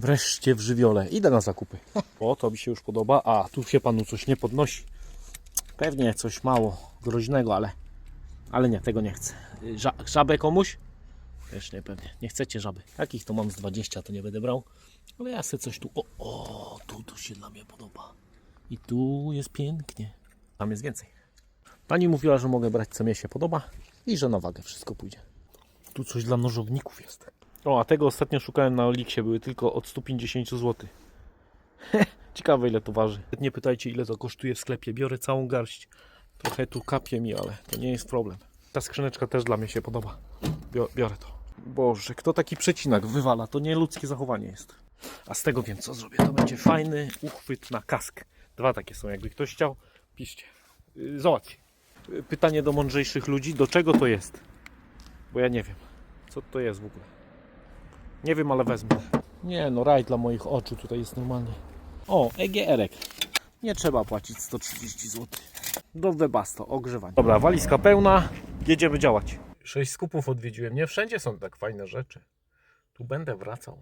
Wreszcie w żywiole. Idę na zakupy. O, to mi się już podoba. A, tu się panu coś nie podnosi. Pewnie coś mało groźnego, ale, ale nie, tego nie chcę. Ża żabę komuś? Też nie pewnie. Nie chcecie żaby. Takich to mam z 20, to nie będę brał. Ale ja sobie coś tu. O, o, tu, tu się dla mnie podoba. I tu jest pięknie. Tam jest więcej. Pani mówiła, że mogę brać co mnie się podoba i że na wagę wszystko pójdzie. Tu coś dla nożowników jest. O, a tego ostatnio szukałem na Oliksie, były tylko od 150 zł. Ciekawe ile to waży. Nie pytajcie ile to kosztuje w sklepie. Biorę całą garść. Trochę tu kapie mi, ale to nie jest problem. Ta skrzyneczka też dla mnie się podoba. Bio- Biorę to. Boże, kto taki przecinak wywala? To nie ludzkie zachowanie jest. A z tego wiem co zrobię. To będzie fajny uchwyt na kask. Dwa takie są. Jakby ktoś chciał, piszcie. Yy, Załatwię. Yy, Pytanie do mądrzejszych ludzi. Do czego to jest? Bo ja nie wiem. Co to jest w ogóle? Nie wiem, ale wezmę. Nie no, raj dla moich oczu tutaj jest normalnie. O, EGR-ek. Nie trzeba płacić 130 zł. Do Webasto, ogrzewanie. Dobra, walizka pełna, jedziemy działać. Sześć skupów odwiedziłem, nie wszędzie są tak fajne rzeczy. Tu będę wracał.